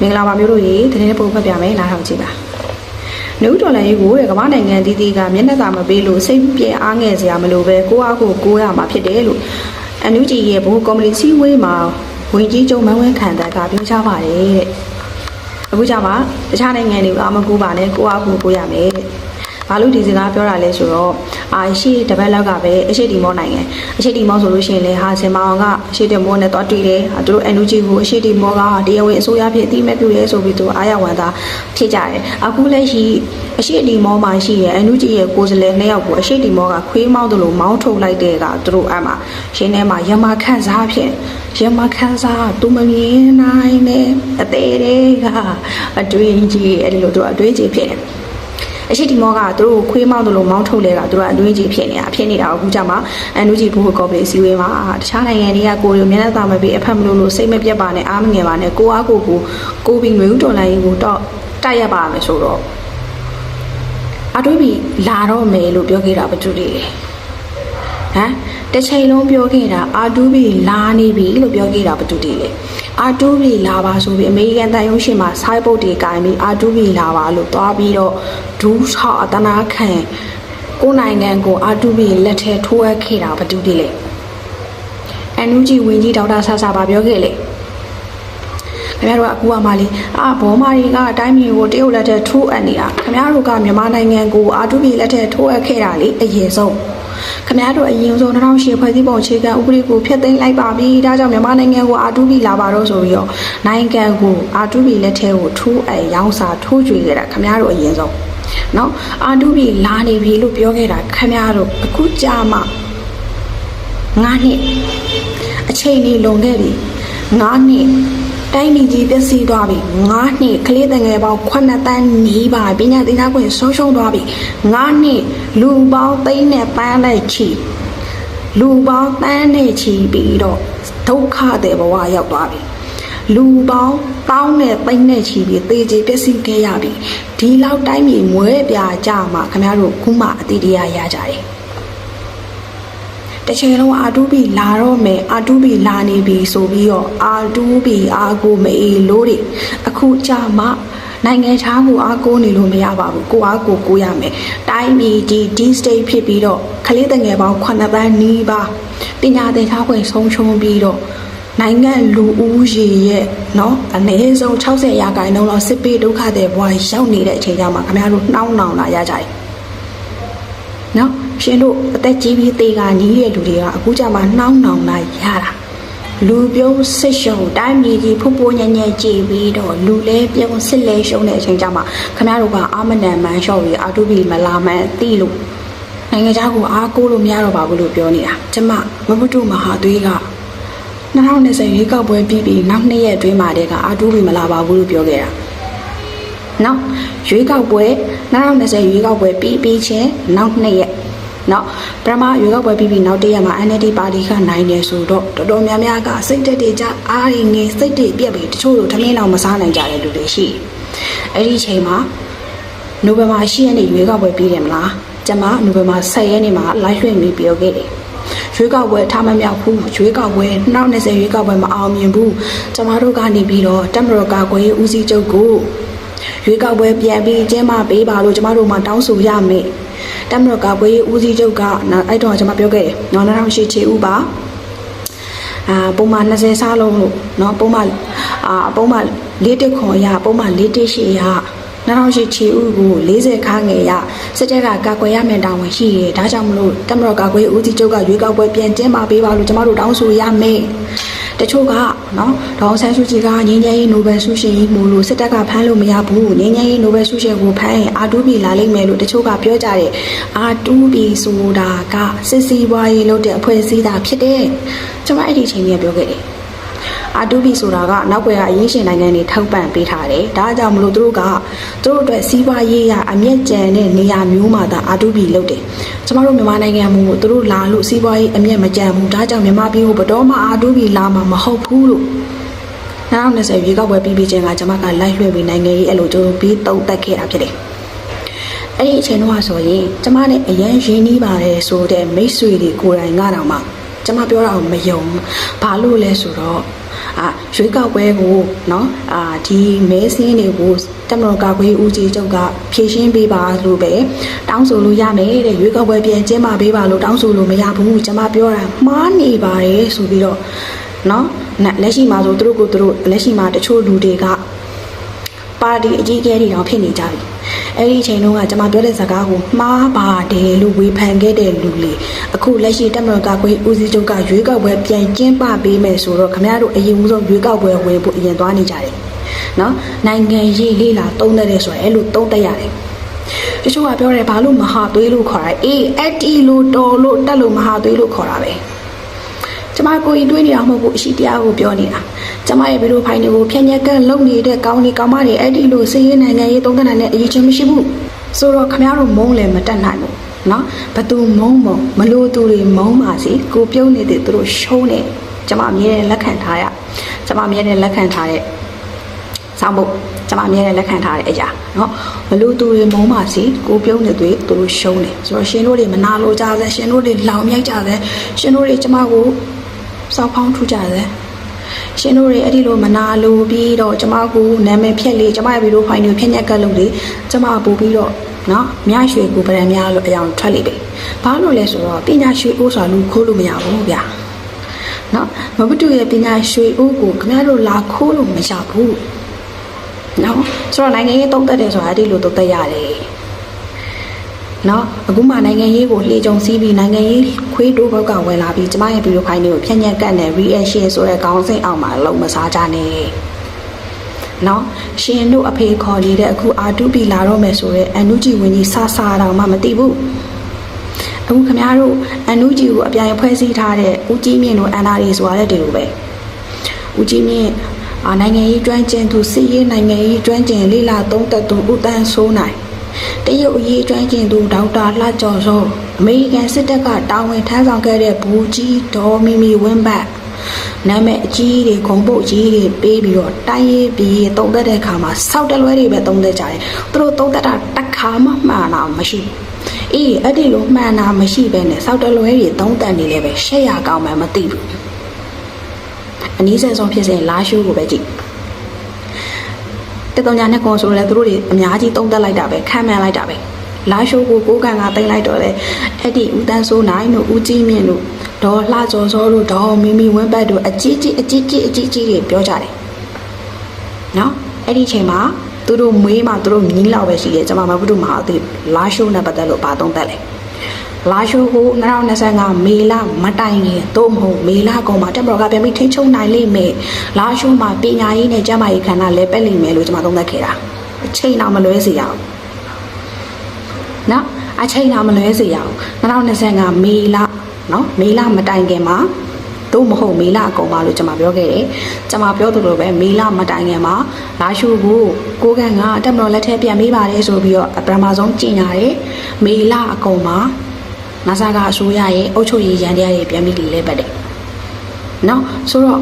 မင်္ဂလာပါမျိုးတို့ရေသတင်းပုံဖတ်ပြမယ်နားထောင်ကြည့်ပါနုဒေါ်လာရေးကိုတဲ့ကမ္ဘာနိုင်ငံတည်တည်ကမျက်နှာသာမပေးလို့စိတ်ပြေအားငယ်စရာမလိုပဲကိုအားကိုကိုရမှာဖြစ်တယ်လို့အန်ယူဂျီရဲ့ဘိုးကော်မတီစည်းဝေးမှာဝင်ကြီးချုပ်မန်းဝင်းခံတဲ့ကပြောကြားပါတယ်တဲ့အခုကြပါတခြားနိုင်ငံတွေကမကူပါနဲ့ကိုအားကိုကိုရမယ်တဲ့ ဘာလို့ဒီစကားပြောတာလဲဆိုတော့အာရှိတပတ်လောက်ကပဲအရှိတီမောနိုင်ငံအရှိတီမောဆိုလို့ရှိရင်လေဟာစင်မောင်ကအရှိတီမောနဲ့တော့တွေ့တယ်သူတို့ NUG ကိုအရှိတီမောကတရားဝင်အစိုးရဖြစ်အတိမဲ့ပြုရဲဆိုပြီးသူအားရဝန်သားဖြစ်ကြတယ်အခုလက်ရှိအရှိတီမောမှာရှိရဲ့ NUG ရဲ့ကိုယ်စားလှယ်နှစ်ယောက်ကိုအရှိတီမောကခွေးမောင်းတယ်လို့မောင်းထုတ်လိုက်တဲ့ကသူတို့အမှရှင်းထဲမှာရမခန့်စားဖြစ်ရမခန့်စားသူမမြင်နိုင်နဲ့အသေးတွေကအတွေ့အကြုံအဲ့ဒီလိုသူအတွေ့အကြုံဖြစ်တယ် အရှိတီမောကသူတို့ခွေးမောင်းတယ်လို့မောင်းထုတ်လဲကသူတို့အတွင်းကြီးဖြစ်နေတာဖြစ်နေတာအခုကြမှာအန်နူဂျီဘူကော်ပီစီဝေးမှာတခြားနိုင်ငံတွေကကိုယ်လိုမျက်နှာသာမပေးအဖက်မလို့လို့စိတ်မပြတ်ပါနဲ့အားမငယ်ပါနဲ့ကိုအားကိုကိုကိုပြီးငွေဥဒေါ်လာရေးကိုတော့တိုက်ရပါမယ်ဆိုတော့အတွေးပြီးလာတော့မယ်လို့ပြောခဲ့တာဘာတူတယ်ဟမ် တစ်ချိန်လုံးပြောခဲ့တာအာတူဘီလာနေပြီလို့ပြောခဲ့တာဘာတူတယ်လဲအာတူဘီလာပါဆိုပြီးအမေရိကန်တန်ရုံးရှင်မှာဆိုင်းပုတ်တွေကင်ပြီးအာတူဘီလာပါလို့သွားပြီးတော့ဒူးဆောက်အတနာခံကိုယ်နိုင်ငံကိုအာတူဘီလက်ထဲထိုးအပ်ခဲ့တာဘာတူတယ်လဲအန်နူဂျီဝင်းကြီးဒေါက်တာဆာဆာပါပြောခဲ့လေခင်ဗျားတို့ကအခုကမှလေအာဘောမာရီကအတိုင်းမျိုးကိုတရုတ်လက်ထဲထိုးအပ်နေတာခင်ဗျားတို့ကမြန်မာနိုင်ငံကိုအာတူဘီလက်ထဲထိုးအပ်ခဲ့တာလေအရင်ဆုံး ခင်ဗျားတို့အရင်ဆုံး2008ဖွဲ့စည်းပုံအခြေခံဥပဒေကိုဖျက်သိမ်းလိုက်ပါပြီဒါကြောင့်မြန်မာနိုင်ငံကိုအာတူပီလာပါတော့ဆိုပြီးတော့နိုင်ငံကိုအာတူပီလက်ထဲကိုထိုးအပ်ရောင်းစာထိုးကြွေခဲ့တာခင်ဗျားတို့အရင်ဆုံးနော်အာတူပီလာနေပြီလို့ပြောခဲ့တာခင်ဗျားတို့အခုကြာမှ9နှစ်အချိန်လေးလွန်ခဲ့ပြီ9နှစ် တိုင်းပြည်ကြီးပြည့်စည်သွားပြီ9နှစ်ကလေးတငယ်ပေါင်း9တန်းနီးပါပညာသင်ကြားခွင့်ဆုံးရှုံးသွားပြီ9နှစ်လူပေါင်းသိန်းနဲ့ပန်းနဲ့ချီလူပေါင်းတန်းနဲ့ချီပြီးတော့ဒုက္ခတဲ့ဘဝရောက်သွားပြီလူပေါင်းတောင်းနဲ့သိန်းနဲ့ချီပြီးသေချေပြည့်စည်ခဲ့ရပြီဒီလောက်တိုင်းပြည်မွဲပြကြမှာခင်ဗျားတို့ခုမှအတိတရားရကြတယ် တစ်ချိန်လုံးအာတူဘီလာတော့မယ်အာတူဘီလာနေပြီဆိုပြီးတော့အာတူဘီအာကိုမအေးလို့တွေအခုကြမှာနိုင်ငံခြားကိုအားကိုးနေလို့မရပါဘူးကိုအားကိုကိုးရမယ်တိုင်းပြည်ဒီဒီ state ဖြစ်ပြီးတော့ကလေးတငယ်ပေါင်း9ပန်းနီးပါပညာသင်ကြားခွင့်ဆုံးရှုံးပြီးတော့နိုင်ငံလူဦးရေရဲ့เนาะအနည်းဆုံး60ရာခိုင်နှုန်းလောက်စစ်ပေးဒုက္ခတဲ့ဘဝရောက်နေတဲ့အချိန်ကျမှခင်ဗျားတို့နှောင်းနှောင်လာရကြတယ်နော် ရှင်တို့အသက်ကြီးပြီးသေကနီးတဲ့လူတွေကအခုကြမှာနှောင်းနှောင်လာရတာလူပြုံးစစ်ရှုံတိုင်းပြည်ကြီးဖူးဖူးညံ့ညံ့ကြည်ပြီးတော့လူလဲပြုံးစစ်လဲရှုံတဲ့အချိန်ကြမှာခင်ဗျားတို့ကအာမနန်မန်လျှော့ပြီးအာတုဘီမလာမှန်းသိလို့နိုင်ငံခြားကိုအားကိုးလို့မရတော့ပါဘူးလို့ပြောနေတာကျမမဘတုမဟာသွေးက2020ရွေးကောက်ပွဲပြီးပြီးနောက်နှစ်ရက်အတွင်းမှာတည်းကအာတုဘီမလာပါဘူးလို့ပြောခဲ့တာနော်ရွေးကောက်ပွဲ2020ရွေးကောက်ပွဲပြီးပြီးချင်းနောက်နှစ်ရက် နော်ပထမရွေးကောက်ပွဲပြီးပြီးနောက်တစ်ရက်မှာ NLD ပါတီကနိုင်တယ်ဆိုတော့တော်တော်များများကစိတ်တက်တွေကြအားရငယ်စိတ်တွေပြက်ပြီးတချို့တို့ထမင်းလောင်မစားနိုင်ကြတဲ့လူတွေရှိတယ်အဲ့ဒီအချိန်မှာနိုဝင်ဘာ10ရက်နေ့ရွေးကောက်ပွဲပြီးတယ်မလားကျမနိုဝင်ဘာ10ရက်နေ့မှာ live လွှင့်ပြီးပြောခဲ့တယ်ရွေးကောက်ပွဲထားမမြောက်ဘူးရွေးကောက်ပွဲ2020ရွေးကောက်ပွဲမအောင်မြင်ဘူးကျမတို့ကနေပြီးတော့တက်မတော်ကာကွယ်ရေးဦးစီးချုပ်ကိုရွေးကောက်ပွဲပြန်ပြီးကျင်းပပေးပါလို့ကျမတို့မှတောင်းဆိုရမယ်။ တမတော်ကပွဲရေးဦးစီးချုပ်ကနော်အဲ့တော့ကျွန်မပြောခဲ့တယ်။နော်2008ချေဦးပါ။အာပုံမှန်20စားလုံးလို့နော်ပုံမှန်အာပုံမှန်၄တက်ခွန်ရပုံမှန်၄တက်ရှိရ2008ချေဦးကို40ခါငယ်ရစစ်တပ်ကကာကွယ်ရမယ်တောင်းဝင်ရှိတယ်။ဒါကြောင့်မလို့တမတော်ကပွဲဦးစီးချုပ်ကရွေးကောက်ပွဲပြန်ကျင်းပပေးပါလို့ကျမတို့တောင်းဆိုရမယ်။ တချို့ကနော်ဒေါအောင်ဆန်းစုကြည်ကငင်းငယ်ရေးနိုဘယ်ဆုရှင်ကြီးမို့လို့စစ်တပ်ကဖမ်းလို့မရဘူးငင်းငယ်ရေးနိုဘယ်ဆုရှင်ကိုဖမ်းရင်အာတူဘီလာလိမ့်မယ်လို့တချို့ကပြောကြတယ်အာတူဘီဆိုတာကစစ်စီးပွားရေးလုပ်တဲ့အဖွဲ့အစည်းသားဖြစ်တယ်ကျွန်မအဲ့ဒီချိန်ကြီးပြောခဲ့တယ် အာတူဘီဆိုတာကနောက်ွယ်ကအရေးရှင်နိုင်ငံတွေထောက်ပံ့ပေးထားတယ်ဒါကြောင့်မလို့သူတို့ကသူတို့အတွက်စီးပွားရေးရအမျက်ကြံတဲ့နေရာမျိုးမှာသာအာတူဘီလုပ်တယ်ကျမတို့မြန်မာနိုင်ငံမှာသူတို့လာလို့စီးပွားရေးအမျက်မကြံဘူးဒါကြောင့်မြန်မာပြည်ကိုဘတော်မှအာတူဘီလာမှာမဟုတ်ဘူးလို့2020ရွေးကောက်ပွဲပြီးပြီးချင်းကကျမကလိုက်လွှဲပြီးနိုင်ငံရေးအဲ့လိုကြိုးပြီးတုံးတက်ခဲ့တာဖြစ်တယ်အဲ့ဒီအချိန်တော့ဆိုရင်ကျမနဲ့အရန်ရင်းနှီးပါတယ်ဆိုတဲ့မိတ်ဆွေတွေကိုယ်တိုင်ကတော့မှကျမပြောတာကိုမယုံဘာလို့လဲဆိုတော့အာ ရွေးကောက်ပွဲကိုနော်အာဒီမဲဆင်းတွေကိုတမတော်ကာကွယ်ဦးကြီးချုပ်ကဖြည့်ရှင်းပေးပါလို့ပဲတောင်းဆိုလို့ရမယ်တဲ့ရွေးကောက်ပွဲပြန်ကျင်းပပေးပါလို့တောင်းဆိုလို့မရဘူးကျွန်မပြောတာမှားနေပါတယ်ဆိုပြီးတော့နော်လက်ရှိမှာဆိုသူတို့ကိုသူတို့လက်ရှိမှာတချို့လူတွေက ပါတီအကြီးအကဲတွေတောင်ဖြစ်နေကြပြီအဲ့ဒီအချိန်တုန်းကကျွန်မပြောတဲ့စကားကိုမှားပါတယ်လို့ဝေဖန်ခဲ့တဲ့လူလေအခုလက်ရှိတက်မတော်ကကွေးဦးစီးချုပ်ကရွေးကောက်ပွဲပြန်ကျင်းပပေးမယ်ဆိုတော့ခင်ဗျားတို့အရင်ဦးဆုံးရွေးကောက်ပွဲဝင်ဖို့အရင်သွားနေကြတယ်နော်နိုင်ငံရေးလေးလာတုံးတဲ့ဆိုရင်အဲ့လိုတုံးတက်ရတယ်တချို့ကပြောတယ်ဘာလို့မဟာသွေးလို့ခေါ်တာအေးအတီလို့တော်လို့တက်လို့မဟာသွေးလို့ခေါ်တာပဲ ကျမကိုရင်တွေးနေတာမဟုတ်ဘူးအရှိတရားကိုပြောနေတာကျမရဲ့ဗီဒီယိုဖိုင်တွေကိုဖြည့်ညက်ကလုံနေတဲ့ကောင်းဒီကောင်းမတွေအဲ့ဒီလိုစီးရဲနိုင်ငံရေးတုံးတက်နိုင်တဲ့အရေးချင်းမရှိဘူးဆိုတော့ခင်ဗျားတို့မုန်းလည်းမတက်နိုင်ဘူးနော်ဘသူမုန်းမုံမလို့သူတွေမုန်းပါစေကိုပြုံးနေတဲ့သူတို့ရှုံးနေကျမအမြဲတမ်းလက်ခံထားရကျမအမြဲတမ်းလက်ခံထားတဲ့ဆောင်းဖို့ကျမအမြဲတမ်းလက်ခံထားတဲ့အရာနော်မလို့သူတွေမုန်းပါစေကိုပြုံးနေသူတွေသူတို့ရှုံးနေဆိုတော့ရှင်တို့တွေမနာလို့ကြစေရှင်တို့တွေလောင်မြိုက်ကြစေရှင်တို့တွေကျမကို စောက်ဖောင်းထူကြစေရှင်တို့တွေအဲ့ဒီလိုမနာလို့ပြီးတော့ကျမကိုနာမည်ဖြက်လေးကျမရဲ့ဗီဒီယိုဖိုင်တွေဖြက်ညက်ကပ်လို့လေကျမပို့ပြီးတော့နော်မြရွှေကိုဗရန်များလို့အယောင်ထွက်လိမ့်မယ်ဘာလို့လဲဆိုတော့ပညာရွှေအိုးဆိုတာလူခိုးလို့မရဘူးဗျာနော်မဘတူရဲ့ပညာရွှေအိုးကိုခင်ဗျားတို့လာခိုးလို့မရဘူးနော်ဆိုတော့နိုင်ငံရေးတုံးတက်တယ်ဆိုတာအဲ့ဒီလိုတုံးတက်ရတယ် နော်အခုမှနိုင်ငံရေးကိုလှေကြုံစီးပြီးနိုင်ငံရေးခွေးတိုးဘောက်ကဝင်လာပြီးကျမရဲ့ဗီဒီယိုဖိုင်တွေကိုဖြန့်ညက်ကတ်နဲ့ reaction ဆိုတဲ့ခေါင်းစဉ်အောက်မှာလုံးမစားကြနဲ့နော်ရှင်တို့အဖေခေါ်နေတဲ့အခုအာတူပီလာတော့မယ်ဆိုတော့အန်နုဂျီဝင်းကြီးဆာဆာတောင်မှမသိဘူးအခုခမရတို့အန်နုဂျီကိုအပြိုင်ဖွဲ့စည်းထားတဲ့ဦးကြီးမြင့်တို့အန်နာရီဆိုရတဲ့တူပဲဦးကြီးမြင့်အာနိုင်ငံရေးကျွမ်းကျင်သူစစ်ရေးနိုင်ငံရေးကျွမ်းကျင်လေးလာသုံးသက်သူဦးတန်းစိုးနိုင်တ ရုတ်အရေးကျွမ်းကျင်သူဒေါက်တာလှကျော်စောအမေရိကန်စစ်တပ်ကတာဝန်ထမ်းဆောင်ခဲ့တဲ့ဘူကြီးဒေါ်မီမီဝင်းဘတ်နာမည်အကြီးတွေဂုံပုတ်ကြီးတွေပေးပြီးတော့တိုင်းရေးပြီးတုံးသက်တဲ့အခါမှာစောက်တလွဲတွေပဲတုံးသက်ကြတယ်သူတို့တုံးသက်တာတစ်ခါမှမှန်တာမရှိဘူးအေးအဲ့ဒီလိုမှန်တာမရှိပဲနဲ့စောက်တလွဲတွေတုံးသက်နေလဲပဲရှက်ရကောင်းမှမသိဘူးအနည်းဆက်ဆုံးဖြစ်စဉ်လာရှိုးကိုပဲကြည့် တတုံညာနဲ့ကွန်ဆိုလဲသူတို့တွေအများကြီးတုံးသက်လိုက်တာပဲခံမှန်လိုက်တာပဲလာရှိုးကိုကိုကန်ကတိတ်လိုက်တော့လေအဲ့ဒီဦးတန်းစိုးနိုင်တို့ဦးကြီးမြင့်တို့ဒေါ်လှကျော်စောတို့ဒေါ်မီမီဝင်းဘတ်တို့အကြီးကြီးအကြီးကြီးအကြီးကြီးတွေပြောကြတယ်နော်အဲ့ဒီချိန်မှာသူတို့မွေးမှသူတို့မြင်းလောက်ပဲရှိတယ်ကျွန်မမဘုဒ္ဓမဟာသိလာရှိုးနဲ့ပတ်သက်လို့ဘာတုံးသက်လဲ လာရှိုးကို2025မေလမတိုင်ခင်သို့မဟုတ်မေလကောင်မှာတက်မတော်ကပြန်ပြီးထိချုံနိုင်လိမ့်မယ်လာရှိုးမှာပညာရေးနဲ့ကျန်းမာရေးခန္ဓာလဲပက်လိမ့်မယ်လို့ကျွန်မသုံးသပ်ခဲ့တာအချိန်တော့မလွဲစေရအောင်နော်အချိန်တော့မလွဲစေရအောင်2025မေလနော်မေလမတိုင်ခင်မှာသို့မဟုတ်မေလအကုန်ပါလို့ကျွန်မပြောခဲ့တယ်။ကျွန်မပြောသလိုပဲမေလမတိုင်ခင်မှာလာရှုကိုကိုကန်ကတက်မတော်လက်ထက်ပြန်ပေးပါတယ်ဆိုပြီးတော့ပထမဆုံးကြင်ရတယ်။မေလအကုန်မှာ နာဆာကအစိုးရရဲ့အုပ်ချုပ်ရေးရန်တရားတွေပြန်ပြီးလဲပတ်တယ်။နော်ဆိုတော့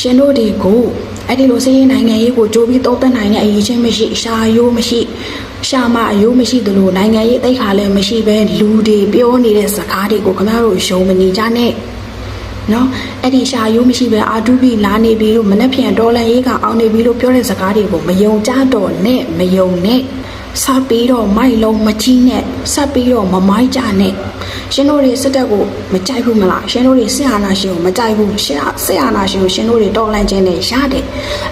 ရှင်တို့ဒီကိုအဲ့ဒီလိုစည်ရင်နိုင်ငံရေးကိုကြိုးပြီးသုံးသပ်နိုင်တဲ့အရေးချင်းမရှိရှာရိုးမရှိရှာမအယိုးမရှိသလိုနိုင်ငံရေးတိတ်ခါလည်းမရှိဘဲလူတွေပြောနေတဲ့စကားတွေကိုခင်ဗျားတို့ယုံမနေကြနဲ့နော်အဲ့ဒီရှာရိုးမရှိပဲအာတူဘီလာနေပြီလို့မနှက်ဖြန်ဒေါ်လာရေးကအောင်နေပြီလို့ပြောတဲ့စကားတွေကိုမယုံကြတော့နဲ့မယုံနဲ့ ဆက်ပြီးတော့မိုက်လုံးမကြီးနဲ့ဆက်ပြီးတော့မမိုက်ကြနဲ့ရှင်တို့တွေစစ်တပ်ကိုမကြိုက်ဘူးမလားရှင်တို့တွေစစ်အာဏာရှင်ကိုမကြိုက်ဘူးရှင်စစ်အာဏာရှင်ကိုရှင်တို့တွေတော်လှန်ခြင်းနဲ့ရတယ်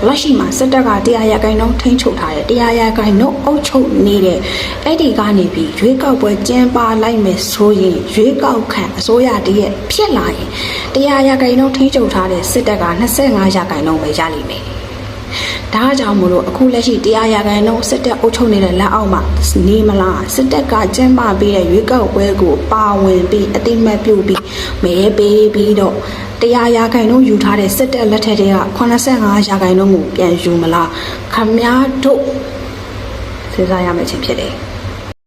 လက်ရှိမှာစစ်တပ်ကတရားရဂိုင်နှုန်းထိန်းချုပ်ထားတယ်တရားရဂိုင်နှုန်းအုပ်ချုပ်နေတဲ့အဲ့ဒီကနေပြီးရွေးကောက်ပွဲကျင်းပလိုက်မယ်ဆိုရင်ရွေးကောက်ခံအစိုးရတည်းဖြစ်လာရင်တရားရဂိုင်နှုန်းထိန်းချုပ်ထားတဲ့စစ်တပ်က25ရာဂိုင်နှုန်းပဲရလိမ့်မယ် ဒါကြောင့်မလို့အခုလက်ရှိတရားရာခိုင်နှုန်းစစ်တပ်အုပ်ချုပ်နေတဲ့လက်အောက်မှာနေမလားစစ်တပ်ကကျင်းပပေးတဲ့ရွေးကောက်ပွဲကိုပါဝင်ပြီးအတိမတ်ပြုပြီးမဲပေးပြီးတော့တရားရာခိုင်နှုန်းယူထားတဲ့စစ်တပ်လက်ထက်က85ရာခိုင်နှုန်းကိုပြန်ယူမလားခမားတို့စဉ်းစားရမယ့်ချင်းဖြစ်တယ်